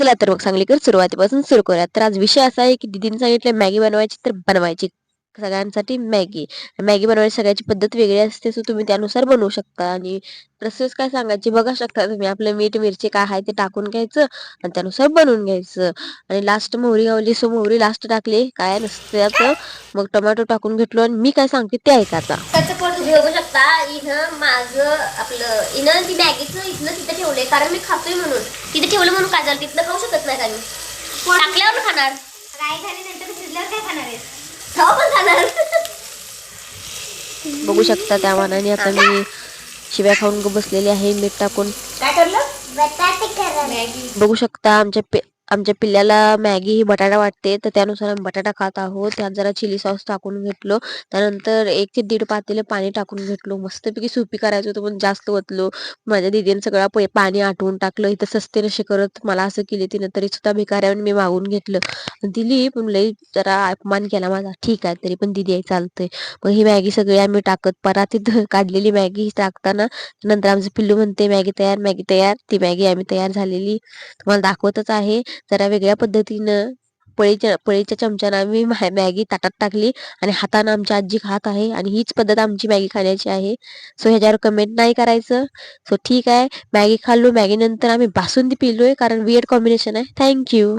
चला तर मग सांगलीकर सुरुवातीपासून सुरू करूया. तर आज विषय असा आहे की दिदीने सांगितलं मॅगी बनवायची तर बनवायची. सगळ्यांसाठी मॅगी. मॅगी बनवायची सगळ्याची पद्धत वेगळी असते सो तुम्ही त्यानुसार बनवू शकता. आणि प्रोसेस काय सांगायची बघा शकता तुम्ही. आपलं मीठ मिरची काय आहे ते टाकून घ्यायचं आणि त्यानुसार बनवून घ्यायचं. आणि लास्ट मोहरी गावली सो मोहरी लास्ट टाकली. काय नसतं मग टोमॅटो टाकून घेतलो आणि मी काय सांगते ते ऐका आता. त्याचं पोट तुम्ही बघू शकता? इथं माझं आपलं इनं ती मॅगीचं इथनं तिथं ठेवलंय. कारण मी खातोय म्हणून. तिथे ठेवलं म्हणून काय झालं तिथनं खाऊ शकत नाही का मी टाकल्यावर खाणार. काय झाले नंतर शिजल्यावर काय खाणार खाणार बघू शकता त्या मानाने आता मी शिव्या खाऊन बसलेली आहे मीठ टाकून. बघू शकता आमच्या आमच्या पिल्ल्याला मॅगी ही बटाटा वाटते तर त्यानुसार आम्ही बटाटा खात आहोत. त्यात जरा चिली सॉस टाकून घेतलो. त्यानंतर एक ते दीड पातेले पाणी टाकून घेतलो. मस्तपैकी सुपी करायचं होतं पण जास्त ओतलो. माझ्या दिदीनं सगळं पाणी आटवून टाकलं. इथं सस्ते नशे करत मला असं केली तिनं तरी सुद्धा भिकाऱ्यावर मी मागून घेतलं. दिली पण लई जरा अपमान केला माझा. ठीक आहे तरी पण दिदी आहे चालतंय. मग ही मॅगी सगळी आम्ही टाकत परातीत काढलेली मॅगी टाकताना. नंतर आमचं पिल्लू म्हणते मॅगी तयार मॅगी तयार. ती मॅगी आम्ही तयार झालेली. तुम्हाला दाखवतच आहे. जरा वेगळ्या पद्धतीनं पळीच्या पळीच्या चमच्यानं आम्ही मॅ- मॅगी ताटात टाकली आणि हातानं आमची आजी खात आहे आणि हीच पद्धत आमची मॅगी खाण्याची आहे. सो ह्याच्यावर कमेंट नाही करायचं. सो ठीक आहे. मॅगी खाल्लो. मॅगी नंतर आम्ही बासुंदी पिलोय कारण वियर्ड कॉम्बिनेशन आहे. थँक्यू